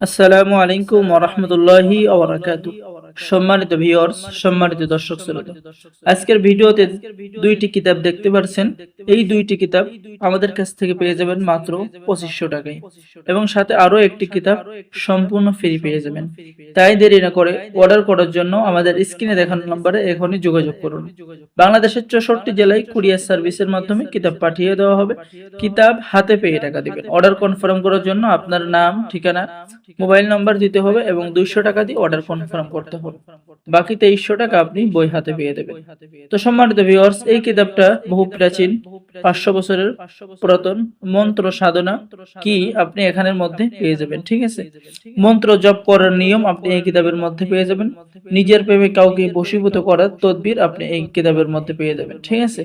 আসসালামু আলাইকুম ওরহমতুল্লাহি ওবরাকাতু সম্মানিত ভিউয়ার্স, সম্মানিত দর্শক শ্রোতা, আজকের ভিডিওতে দুইটি কিতাব দেখতে পাচ্ছেন এই দুইটি কিতাব আমাদের কাছ থেকে পেয়ে যাবেন মাত্র পঁচিশশো টাকায় এবং সাথে আরও একটি কিতাব সম্পূর্ণ ফ্রি পেয়ে যাবেন। তাই দেরি না করে অর্ডার করার জন্য আমাদের স্ক্রিনে দেখানো নম্বরে এখনই যোগাযোগ করুন। বাংলাদেশের চৌষট্টি জেলায় কুরিয়ার সার্ভিসের মাধ্যমে কিতাব পাঠিয়ে দেওয়া হবে। কিতাব হাতে পেয়ে টাকা দেবেন। অর্ডার কনফার্ম করার জন্য আপনার নাম, ঠিকানা মোবাইল নাম্বার দিতে হবে এবং দুইশো টাকা দিয়ে অর্ডার কনফার্ম করতে হবে। বাকি তেইশশো টাকা আপনি বই হাতে পেয়ে দেবেন। তো সম্মানিত ভিউয়ার্স এই কিতাবটা বহু প্রাচীন পাঁচশো বছরের পুরাতন মন্ত্র সাধনা কি আপনি এখানের মধ্যে পেয়ে যাবেন ঠিক আছে? মন্ত্র জপ করার নিয়ম আপনি এই কিতাবের মধ্যে পেয়ে যাবেন। নিজের প্রেমে কাউকে বশীভূত করার তদবির আপনি এই কিতাবের মধ্যে পেয়ে যাবেন ঠিক আছে?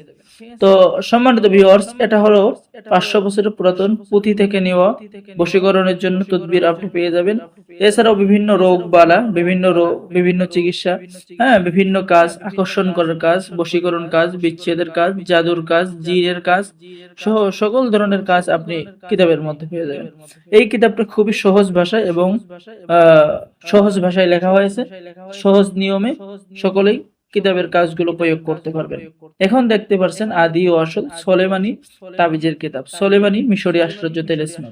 তো সম্মানিত ভিউয়ার্স এটা হলো পাঁচশো বছরের পুরাতন পুঁথি থেকে নেওয়া বশীকরণের জন্য তদবির আপনি পেয়ে যাবেন। এছাড়াও বিভিন্ন রোগ বালা বিভিন্ন রোগ বিভিন্ন চিকিৎসা হ্যাঁ বিভিন্ন কাজ আকর্ষণ করার কাজ বশীকরণ কাজ বিচ্ছেদের কাজ জাদুর কাজ জিনের কাজ সহ সকল ধরনের কাজ আপনি কিতাবের মধ্যে পেয়ে যাবেন। এই কিতাবটা খুবই সহজ ভাষায় এবং আহ, সহজ ভাষায় লেখা হয়েছে। সহজ নিয়মে সকলেই কিতাবের কাজগুলো প্রয়োগ করতে পারবেন। এখন দেখতে পারছেন আদি ও আসল সোলেমানি তাবিজের কিতাব। সোলেমানি মিশরি আশ্চর্য তেলেসমা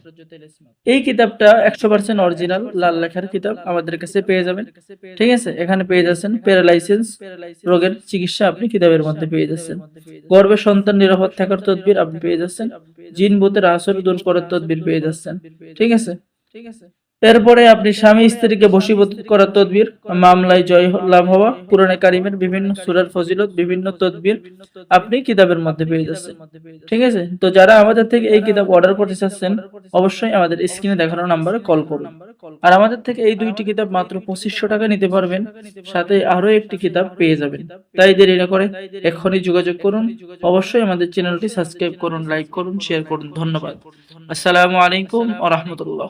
এই কিতাবটা একশো পার্সেন্ট অরিজিনাল লাল লেখার কিতাব। আমাদের কাছে পেয়ে যাবেন। ঠিক আছে? এখানে পেয়ে যাচ্ছেন প্যারালাইসিস রোগের চিকিৎসা আপনি কিতাবের মধ্যে পেয়ে যাচ্ছেন। গর্ভে সন্তান নিরাপদ থাকার তদবির আপনি পেয়ে যাচ্ছেন। জিন ভূতের আসর দূর করার তদবির পেয়ে যাচ্ছেন। ঠিক আছে ঠিক আছে? এরপরে আপনি স্বামী স্ত্রীকে বশীভূত করার তদবির, মামলায় জয় লাভ হওয়া পুরানে কারিমের বিভিন্ন সুরার ফজিলত, বিভিন্ন তদবির আপনি কিতাবের মধ্যে পেয়ে যাচ্ছেন। ঠিক আছে? তো যারা আমাদের থেকে এই কিতাব অর্ডার করতে চাচ্ছেন, অবশ্যই আমাদের স্ক্রিনে দেখানো নাম্বারে কল করুন। আর আমাদের থেকে এই দুইটি কিতাব মাত্র পঁচিশশো টাকা নিতে পারবেন, সাথে আরও একটি কিতাব পেয়ে যাবেন। তাই দেরি না করে এখনই যোগাযোগ করুন। অবশ্যই আমাদের চ্যানেলটি সাবস্ক্রাইব করুন লাইক করুন শেয়ার করুন। ধন্যবাদ। আসসালামু আলাইকুম আ রহমতুল্লাহ।